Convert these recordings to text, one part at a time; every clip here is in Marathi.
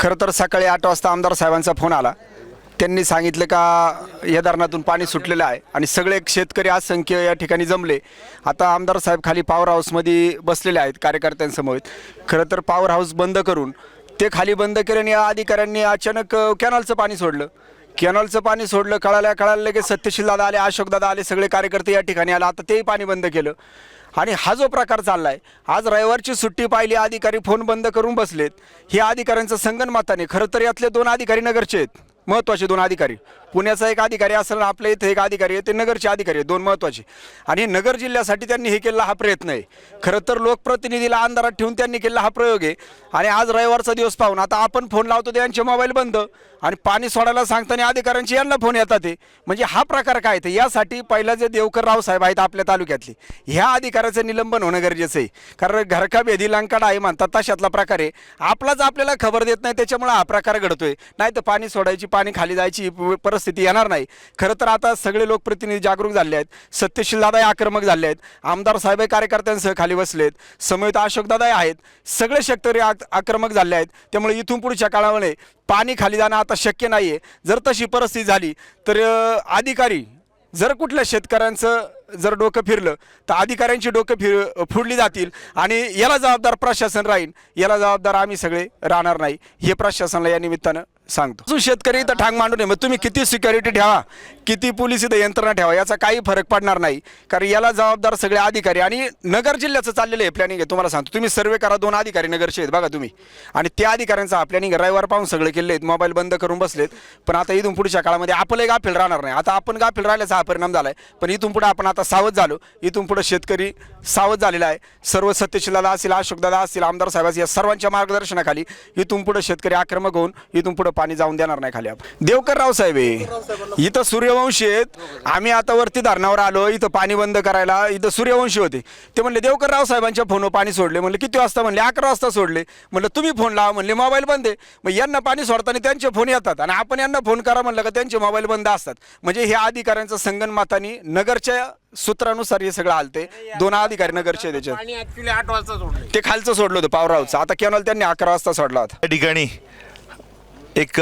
खरं तर सकाळी आठ वाजता आमदार साहेबांचा फोन आला. त्यांनी सांगितलं का या धरणातून पाणी सुटलेलं आहे आणि सगळे शेतकरी असंख्य या ठिकाणी जमले. आता आमदार साहेब खाली पॉवर हाऊसमध्ये बसलेले आहेत कार्यकर्त्यांसमोर. खरं तर पॉवर हाऊस बंद करून ते खाली बंद केल्याने या अधिकाऱ्यांनी अचानक कॅनलचं पाणी सोडलं. कॅनॉलचं पाणी सोडलं कळाल्या कळालं लगेच सत्यशील दादा आले अशोक दादा आले सगळे कार्यकर्ते या ठिकाणी आले. आता तेही पाणी बंद केलं. आणि हा जो प्रकार चाललाय आज रविवारची सुट्टी पाहिली अधिकारी फोन बंद करून बसलेत. हे अधिकाऱ्यांचं संगनमताने खरं तर यातले दोन अधिकारी नगरचे आहेत. महत्त्वाचे दोन अधिकारी. पुण्याचा एक अधिकारी असेल आपल्या इथे एक अधिकारी आहे ते नगरचे अधिकारी आहेत दोन महत्त्वाचे आणि नगर जिल्ह्यासाठी त्यांनी हे केलेला हा प्रयत्न आहे. खरं तर लोकप्रतिनिधीला अंधारात ठेवून त्यांनी केलेला हा प्रयोग आहे. आणि आज रविवारचा दिवस पाहून आता आपण फोन लावतो त्यांचे मोबाईल बंद. आणि पाणी सोडायला सांगताना अधिकाऱ्यांचे यांना फोन येतात ते म्हणजे हा प्रकार काय ते यासाठी पहिला जे देवकर राव साहेब आहेत आपल्या तालुक्यातले ह्या अधिकाऱ्याचं निलंबन होणं गरजेचं आहे. कारण घरका बेधी लंकाडा आहे म्हणतात तशातला प्रकार आहे. आपलाच आपल्याला खबर देत नाही त्याच्यामुळे हा प्रकार घडतोय. नाही तर पाणी सोडायची पाणी खाली जायची परिस्थिती येणार नाही. खरं तर आता सगळे लोकप्रतिनिधी जागरूक झाले आहेत. सत्यशील दादा आक्रमक झाले आहेत. आमदार साहेबही कार्यकर्त्यांसह खाली बसलेत समोर अशोकदादाही आहेत. सगळे शेतकरी आक- आक्रमक झाले आहेत. त्यामुळे इथून पुढच्या काळामध्ये पाणी खाली जाणं आता शक्य नाही आहे जर तशी परिस्थिती झाली तर अधिकारी जर कुठल्या शेतकऱ्यांचं जर डोकं फिरलं तर अधिकाऱ्यांची डोकं फिर फुडली जातील आणि याला जबाबदार प्रशासन राहील. याला जबाबदार आम्ही सगळे राहणार नाही. हे प्रशासनाला या निमित्तानं सांगतो. अजून शेतकरी इथं ठांग मांडू नये मग तुम्ही किती सिक्युरिटी ठेवा? किती पोलीस इथं यंत्रणा ठेवा याचा काही फरक पडणार नाही. कारण याला जबाबदार सगळे अधिकारी आणि नगर जिल्ह्याचं चाललेलं आहे प्लॅनिंग आहे तुम्हाला सांगतो. तुम्ही सर्वे करा दोन अधिकारी नगरचे आहेत बघा तुम्ही. आणि त्या अधिकाऱ्यांचा हा प्लॅनिंग रविवार पाहून सगळे केले आहेत मोबाईल बंद करून बसलेत. पण आता इथून पुढच्या काळामध्ये आपलंही गाफील राहणार नाही. आता आपण गाफील राहिल्याचा हा परिणाम झाला आहे पण इथून पुढे आपण आता सावध झालो. इथून पुढे शेतकरी सावध झालेला आहे. सर्व सत्यशिलाला असतील अशोकदादा असतील आमदार साहेब या सर्वांच्या मार्गदर्शनाखाली इथून पुढे शेतकरी आक्रमक होऊन इथून पुढे पाणी जाऊन देणार नाही खाली आपण. देवकर राव साहेब इथं इथं सूर्यवंशी आहेत. आम्ही आता वरती धरणावर आलो इथं पाणी बंद करायला इथं सूर्यवंशी होते. ते म्हणले देवकर राव साहेबांच्या फोनवर पाणी सोडले. म्हणले किती वाजता? म्हणले अकरा वाजता सोडले. म्हणलं तुम्ही फोन लावा. म्हणले मोबाईल बंद आहे. मग यांना पाणी सोडताना त्यांचे फोन येतात. आणि आपण यांना फोन करा म्हणलं का त्यांचे मोबाईल बंद असतात. म्हणजे हे अधिकाऱ्यांचं संगनमतानी नगरच्या सूत्रानुसार हे सगळं आलते. दोन अधिकारी नगरचे त्याच्यात आणि ऍक्च्युली आठ वाजता सोडले. ते खालचं सोडलं होतं पावरावचं. आता कॅनॉल त्यांनी अकरा वाजता सोडला होता. या ठिकाणी एक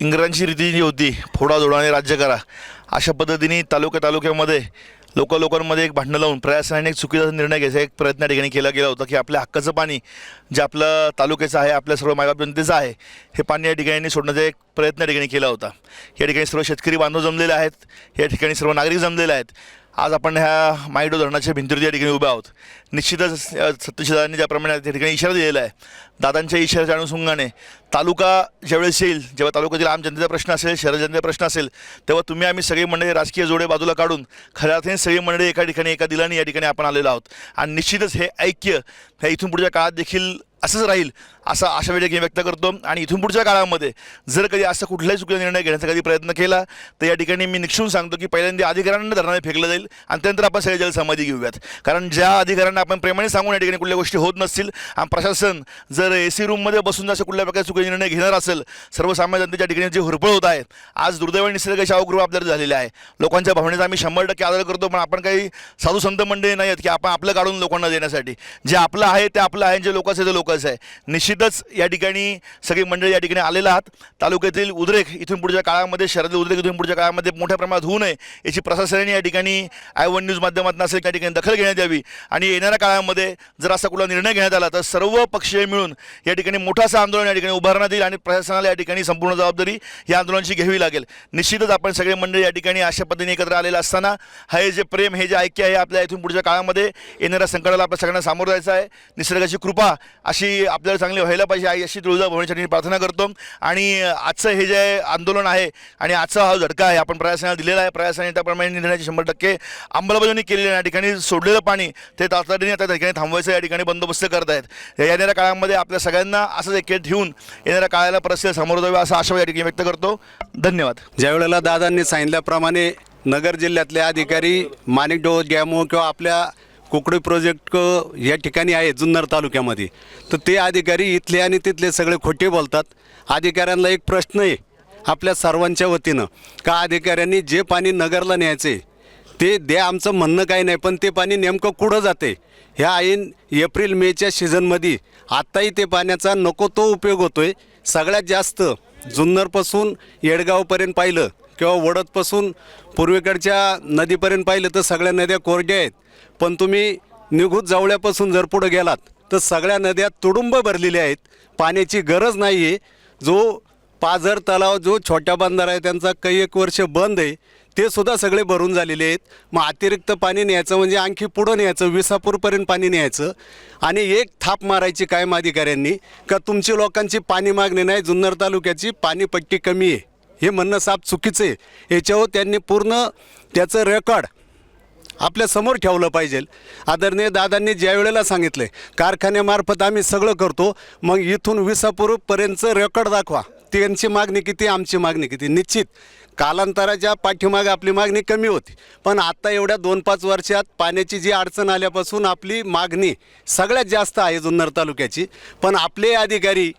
इंग्रजांची रीती जी होती फोडा जोडाने राज्य करा. अशा पद्धतीने तालुक्या तालुक्यामध्ये लोक लोकांमध्ये एक भांडणं लावून प्रयासाने एक चुकीचा निर्णय घ्यायचा एक प्रयत्न या ठिकाणी केला गेला होता की आपल्या हक्काचं पाणी जे आपलं तालुक्याचं आहे आपल्या सर्व मायबाप जनतेचं आहे हे पाणी या ठिकाणी सोडण्याचा एक प्रयत्न या ठिकाणी केला होता. या ठिकाणी सर्व शेतकरी बांधव जमलेले आहेत या ठिकाणी सर्व नागरिक जमलेले आहेत. आज आपण ह्या माईडो धरणाच्या भिंतीवरती या ठिकाणी उभे आहोत. निश्चितच अ, ज्याप्रमाणे त्या ठिकाणी इशारा दिलेला आहे दादांच्या इशाऱ्याच्या अनुषंगाने तालुका ज्यावेळेस येईल जेव्हा तालुक्यातील आम जनतेचा प्रश्न असेल शहर जनतेचा प्रश्न असेल तेव्हा तुम्ही आम्ही सगळी मंडळी राजकीय जोडे बाजूला काढून खऱ्या अर्थाने सगळी मंडळी एका ठिकाणी एका दिलाने या ठिकाणी आपण आलेलो आहोत. आणि निश्चितच हे ऐक्य हे इथून पुढच्या काळात देखील असंच राहील असं आशा वेळी व्यक्त करतो. आणि इथून पुढच्या काळामध्ये जर कधी असा कुठलाही चुकीचा निर्णय घेण्याचा कधी प्रयत्न केला तर या ठिकाणी मी निक्षून सांगतो की पहिल्यांदा अधिकाऱ्यांना धरणाने फेकलं जाईल आणि त्यानंतर आपण सगळे जलसमाधी घेऊयात. कारण ज्या अधिकाऱ्यांना आपण प्रेमाने सांगून या ठिकाणी कुठल्या गोष्टी होत नसतील आणि प्रशासन जर ए सी रूममध्ये बसून जसं कुठल्या प्रकारचे चुकीचे निर्णय घेणार असेल सर्वसामान्य जनतेच्या ठिकाणी जे हुरपळ होत आहेत आज दुर्दैवाने निसर्ग शावगृह आपल्याला झालेले आहे. लोकांच्या भावनेचा आम्ही शंभर टक्के आदर करतो पण आपण काही साधू संत मंडळी नाही आहेत की आपण आपलं काढून लोकांना देण्यासाठी. जे आपलं आहे ते आपलं आहे जे लोकांचं आहे ते महत्त्वाचं आहे. निश्चितच या ठिकाणी सगळी मंडळी या ठिकाणी आलेला आहात. तालुक्यातील उद्रेक इथून पुढच्या काळामध्ये शहरातील उद्रेक इथून पुढच्या काळामध्ये मोठ्या प्रमाणात होऊ नये याची प्रशासनाने या ठिकाणी आय वन न्यूज माध्यमातून असेल त्या ठिकाणी दखल घेण्यात यावी. आणि येणाऱ्या काळामध्ये जर असा कुठला निर्णय घेण्यात आला तर सर्व पक्षीय मिळून या ठिकाणी मोठं असं आंदोलन या ठिकाणी उभारण्यात येईल आणि प्रशासनाला या ठिकाणी संपूर्ण जबाबदारी या आंदोलनाची घ्यावी लागेल. निश्चितच आपण सगळे मंडळी या ठिकाणी अशा पद्धतीने एकत्र आलेलं असताना हे जे प्रेम हे जे ऐक्य आहे आपल्या इथून पुढच्या काळामध्ये येणाऱ्या संकटाला आपल्या सगळ्यांना सामोरं जायचं आहे. निसर्गाची कृपा अशी आपल्याला चांगली व्हायला पाहिजे आई अशी तुळजा भवनीसाठी प्रार्थना करतो. आणि आजचं हे जे आंदोलन आहे आणि आजचा हा झटका आहे आपण प्रयासाने दिलेला आहे. प्रयासाने त्याप्रमाणे निर्णयाची शंभर टक्के अंमलबजावणी केलेली आहे. या ठिकाणी सोडलेलं पाणी ते तातडीने त्या ठिकाणी थांबवायचं या ठिकाणी बंदोबस्त करत आहेत येणाऱ्या काळामध्ये आपल्या सगळ्यांना असंच एक ठेवून येणाऱ्या काळाला परिस्थिती समोर जावे असा आशा या ठिकाणी व्यक्त करतो. धन्यवाद. ज्यावेळेला दादांनी सांगितल्याप्रमाणे नगर जिल्ह्यातले अधिकारी माणिक डोस गॅमो किंवा आपल्या कुकडे प्रोजेक्ट या ठिकाणी आहे जुन्नर तालुक्यामध्ये. तर ते अधिकारी इथले आणि तिथले सगळे खोटे बोलतात. अधिकाऱ्यांना एक प्रश्न आहे आपल्या सर्वांच्या वतीनं का अधिकाऱ्यांनी जे पाणी नगरला न्यायचे ते द्या आमचं म्हणणं काही नाही पण ते पाणी नेमकं कुठं जाते? ह्या ऐन एप्रिल मेच्या सीझनमध्ये आत्ताही ते पाण्याचा नको तो उपयोग होतो आहे सगळ्यात जास्त जुन्नरपासून येडगावपर्यंत पाहिलं किंवा वडदपासून पूर्वेकडच्या नदीपर्यंत पाहिलं तर सगळ्या नद्या कोरड्या आहेत. पण तुम्ही निघूत जावळ्यापासून जर पुढं गेलात तर सगळ्या नद्या तुडुंब भरलेल्या आहेत. पाण्याची गरज नाही आहे जो पाझर तलाव जो छोट्या बंधारा आहे त्यांचा काही एक वर्ष बंद आहे ते सुद्धा सगळे भरून झालेले आहेत. मग अतिरिक्त पाणी न्यायचं म्हणजे आणखी पुढं न्यायचं विसापूरपर्यंत पाणी न्यायचं. आणि एक थाप मारायची कायम अधिकाऱ्यांनी का तुमची लोकांची पाणी मागणी नाही जुन्नर तालुक्याची पाणीपट्टी कमी आहे. हे म्हणणं साफ चुकीचं आहे. याच्यावर त्यांनी पूर्ण त्याचं रेकॉर्ड आपल्यासमोर ठेवलं पाहिजे. आदरणीय दादांनी ज्या वेळेला सांगितलं कारखान्यामार्फत आम्ही सगळं करतो मग इथून विसापूरपर्यंतचं रेकॉर्ड दाखवा. त्यांची मागणी किती आमची मागणी किती? निश्चित. कालांतराच्या पाठीमागे आपली मागणी कमी होती. पण आत्ता एवढ्या दोन पाच वर्षात पाण्याची जी अडचण आल्यापासून आपली मागणी सगळ्यात जास्त आहे जुन्नर तालुक्याची. पण आपले अधिकारी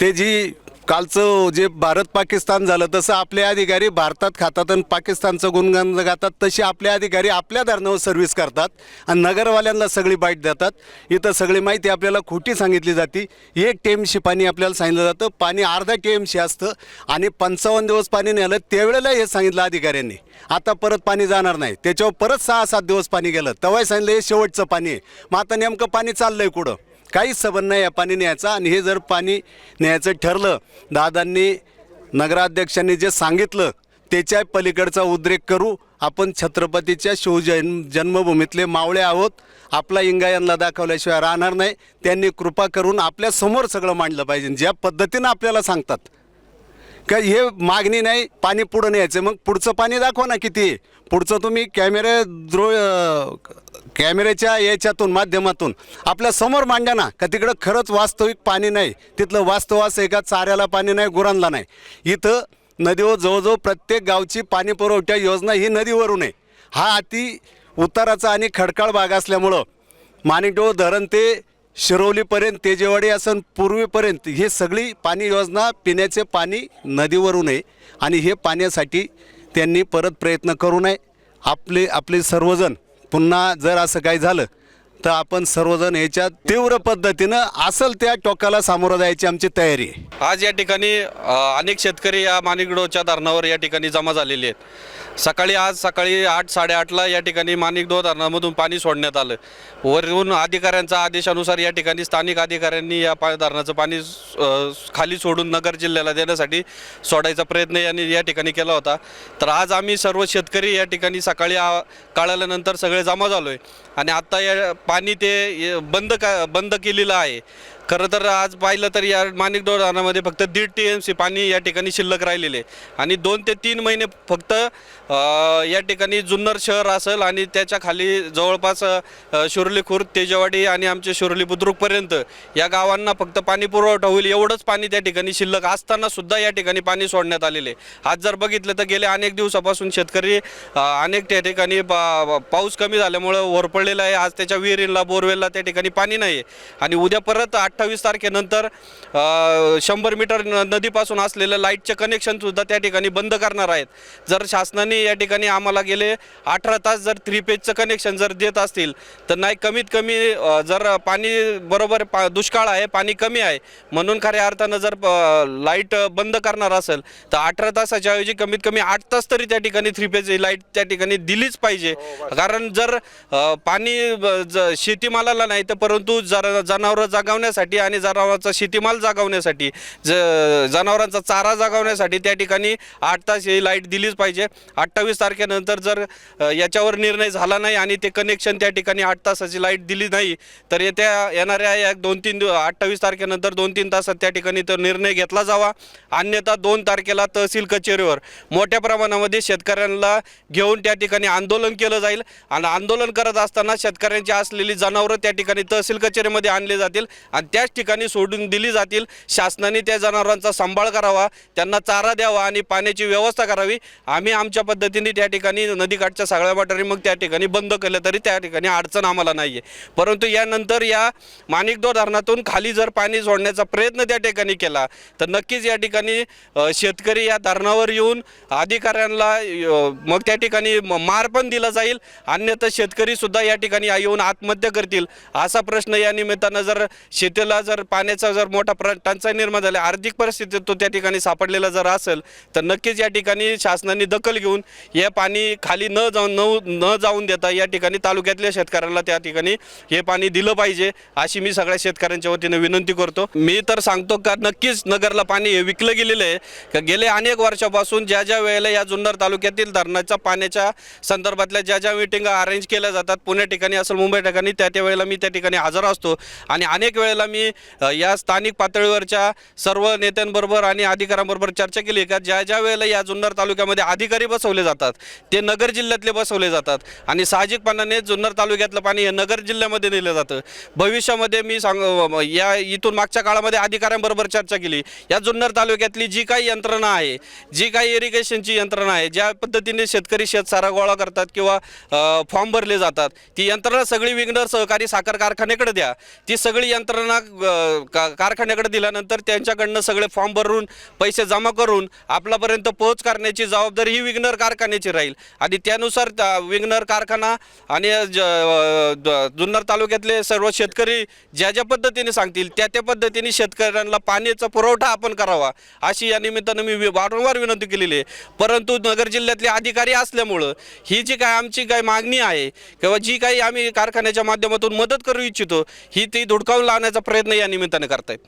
ते जी कालचं जे भारत पाकिस्तान झालं तसं आपले अधिकारी भारतात खातात आणि पाकिस्तानचं गुणगान गातात तसे आपले अधिकारी आपल्या धरणावर सर्व्हिस करतात आणि नगरवाल्यांना सगळी बाईट देतात. इथं सगळी माहिती आपल्याला खोटी सांगितली जाते. एक टेमशी पाणी आपल्याला सांगितलं जातं. पाणी अर्धा टेमशी असतं आणि पंचावन्न दिवस पाणी नेलं त्यावेळेला हे सांगितलं अधिकाऱ्यांनी. आता परत पाणी जाणार नाही. त्याच्यावर परत सहा सात दिवस पाणी गेलं. तेव्हाही सांगितलं हे शेवटचं पाणी आहे. मग आता नेमकं पाणी चाललं आहे कुठं? काहीच संबंध नाही या पाणी न्यायचा. आणि हे जर पाणी न्यायचं ठरलं दादांनी नगराध्यक्षांनी जे सांगितलं त्याच्या पलीकडचा उद्रेक करू. आपण छत्रपतीच्या शिवजन जन्मभूमीतले मावळे आहोत. आपला इंगा यांना दाखवल्याशिवाय राहणार नाही. त्यांनी कृपा करून आपल्यासमोर सगळं मांडलं पाहिजे. ज्या पद्धतीनं आपल्याला सांगतात. का हे मागणी नाही पाणी पुढं न्यायचं. मग पुढचं पाणी दाखवा ना किती. पुढचं तुम्ही कॅमेरे द्रो कॅमेऱ्याच्या याच्यातून माध्यमातून आपल्यासमोर मांडा ना का तिकडं खरंच वास्तविक पाणी नाही. तिथलं वास्तवास एका चाऱ्याला पाणी नाही गुरांना नाही. इथं नदीवर जवळजवळ प्रत्येक गावची पाणी पुरवठा योजना ही नदीवरून आहे. हा अति उताराचा आणि खडकाळ भाग असल्यामुळं माणिकडो धरण ते शिरवलीपर्यंत तेजेवाडी असन पूर्वीपर्यंत ही सगळी पाणी योजना पिण्याचे पाणी नदीवरून आहे. आणि हे पाण्यासाठी त्यांनी परत प्रयत्न करू नये. आपले आपले सर्वजण पुन्हा जर असं काही झालं तर आपण सर्वजण याच्या तीव्र पद्धतीनं असल त्या टोकाला सामोरं जायची आमची तयारी आहे. आज या ठिकाणी अ, अनेक शेतकरी या माणिकडोच्या धरणावर या ठिकाणी जमा झालेले आहेत. सकाळी आज सकाळी आठ साडेआठला या ठिकाणी माणिकडो धरणामधून पाणी सोडण्यात आलं. वरून अधिकाऱ्यांच्या आदेशानुसार या ठिकाणी स्थानिक अधिकाऱ्यांनी या पा धरणाचं पाणी अ, खाली सोडून नगर जिल्ह्याला देण्यासाठी सोडायचा प्रयत्न यांनी या ठिकाणी केला होता. तर आज आम्ही सर्व शेतकरी या ठिकाणी सकाळी आ कळाल्यानंतर सगळे जमा झालो आहे आणि आत्ता या पाणी ते बंद का बंद केलेलं आहे. खरं तर आज पाहिलं तर या माणिकडोळ धरणामध्ये फक्त दीड टी एम सी पाणी या ठिकाणी शिल्लक राहिलेले आणि दोन ते तीन महिने फक्त अ, या ठिकाणी जुन्नर शहर असेल आणि त्याच्याखाली जवळपास अ, शिरोली खुर्द तेजवाडी आणि आमचे शिरोली बुद्रुकपर्यंत या गावांना फक्त पाणी पुरवठा होईल एवढंच पाणी त्या ठिकाणी शिल्लक असताना सुद्धा या ठिकाणी पाणी सोडण्यात आलेले आज जर बघितलं तर गेल्या अनेक दिवसापासून शेतकरी अ, अनेक त्या ठिकाणी पा- पाऊस कमी झाल्यामुळं वरपडलेला आहे. आज त्याच्या विहिरीला बोरवेलला त्या ठिकाणी पाणी नाही आहे आणि उद्या परत आठ अठ्ठावीस तारखेनंतर शंभर मीटर नदीपासून असलेलं लाईटचे कनेक्शन सुद्धा त्या ठिकाणी बंद करणार आहेत. जर शासनाने या ठिकाणी आम्हाला गेले अठरा तास जर थ्री पेजचं कनेक्शन जर देत असतील तर नाही कमीत कमी जर पाणी बरोबर पा दुष्काळ आहे पाणी कमी आहे म्हणून खऱ्या अर्थानं जर लाइट बंद करणार असेल तर अठरा तासाच्या ऐवजी कमीत कमी आठ तास तरी त्या ठिकाणी थ्री पेज लाइट त्या ठिकाणी दिलीच पाहिजे. कारण जर पाणी शेतीमालाला नाही तर परंतु जर जनावरं जागवण्यासाठी आणि जनावरांचा शेतीमाल जागवण्यासाठी ज जनावरांचा चारा जागवण्यासाठी त्या ठिकाणी आठ तास ही लाइट दिलीच पाहिजे. अठ्ठावीस तारखेनंतर जर याच्यावर निर्णय झाला नाही आणि ते कनेक्शन त्या ठिकाणी आठ तासाची लाइट दिली नाही तर येत्या येणाऱ्या या दोन तीन दिव अठ्ठावीस तारखेनंतर दोन तीन तासात त्या ठिकाणी तर निर्णय घेतला जावा. अन्यथा दोन तारखेला तहसील कचेरीवर मोठ्या प्रमाणामध्ये शेतकऱ्यांना घेऊन त्या ठिकाणी आंदोलन केलं जाईल. आणि आंदोलन करत असताना शेतकऱ्यांची असलेली जनावरं त्या ठिकाणी तहसील कचेरीमध्ये आणले जातील. आणि त्याच ठिकाणी सोडून दिली जातील. शासनाने त्या जनावरांचा सांभाळ करावा त्यांना चारा द्यावा आणि पाण्याची व्यवस्था करावी. आम्ही आमच्या पद्धतीने त्या ठिकाणी नदीकाठच्या सगळ्या वाटारी मग त्या ठिकाणी बंद केलं तरी त्या ठिकाणी अडचण आम्हाला नाही आहे परंतु यानंतर या माणिकदोर धरणातून खाली जर पाणी सोडण्याचा प्रयत्न त्या ठिकाणी केला तर नक्कीच या ठिकाणी शेतकरी या धरणावर येऊन अधिकाऱ्यांना मग त्या ठिकाणी म- मार पण दिला जाईल. अन्यथा शेतकरीसुद्धा या ठिकाणी येऊन आत्महत्या करतील असा प्रश्न या निमित्तानं जर शेती त्याला जर पाण्याचा जर मोठा प्र टंचाई निर्माण झाली आर्थिक परिस्थितीत तो त्या ठिकाणी सापडलेला जर असेल तर नक्कीच या ठिकाणी शासनाने दखल घेऊन हे पाणी खाली न जाऊन न न जाऊन देता या ठिकाणी तालुक्यातल्या शेतकऱ्यांना त्या ठिकाणी हे पाणी दिलं पाहिजे अशी मी सगळ्या शेतकऱ्यांच्या वतीने विनंती करतो. मी तर सांगतो का नक्कीच नगरला पाणी हे विकलं गेलेलं आहे. का गेले अनेक वर्षापासून ज्या ज्या वेळेला या जुन्नर तालुक्यातील धरणाच्या पाण्याच्या संदर्भातल्या ज्या ज्या मिटिंगा अरेंज केल्या जातात पुणे ठिकाणी असेल मुंबई ठिकाणी त्या त्या वेळेला मी त्या ठिकाणी हजर असतो. आणि अनेक वेळेला मी या स्थानिक पातळीवरच्या सर्व नेत्यांबरोबर आणि अधिकाऱ्यांबरोबर चर्चा केली का? ज्या ज्या वेळेला या जुन्नर तालुक्यामध्ये अधिकारी बसवले जातात ते नगर जिल्ह्यातले बसवले जातात आणि साहजिकपणाने जुन्नर तालुक्यातलं पाणी हे नगर जिल्ह्यामध्ये नेलं जातं. भविष्यामध्ये मी सांग या इथून मागच्या काळामध्ये अधिकाऱ्यांबरोबर चर्चा केली. या जुन्नर तालुक्यातली जी काही यंत्रणा आहे जी काही इरिगेशनची यंत्रणा आहे ज्या पद्धतीने शेतकरी शेतसारा गोळा करतात किंवा फॉर्म भरले जातात ती यंत्रणा सगळी विघ्न सहकारी साखर कारखान्याकडे द्या. ती सगळी यंत्रणा का कारखान्याकडे दिल्यानंतर त्यांच्याकडनं सगळे फॉर्म भरून पैसे जमा करून आपल्यापर्यंत पोहोच करण्याची जबाबदारी ही विघ्नर कारखान्याची राहील. आणि त्यानुसार त्या विघ्नर कारखाना आणि ज- जुन्नर तालुक्यातले सर्व शेतकरी ज्या ज्या पद्धतीने सांगतील त्या त्या पद्धतीने शेतकऱ्यांना पाण्याचा पुरवठा आपण करावा अशी या निमित्तानं मी वारंवार विनंती केलेली आहे. परंतु नगर जिल्ह्यातले अधिकारी असल्यामुळं ही जी काय आमची काय मागणी आहे किंवा जी काही आम्ही कारखान्याच्या माध्यमातून मदत करू इच्छितो ही ती धुडकावून लावण्याचा प्रयत्न या निमित्ताने करतायत.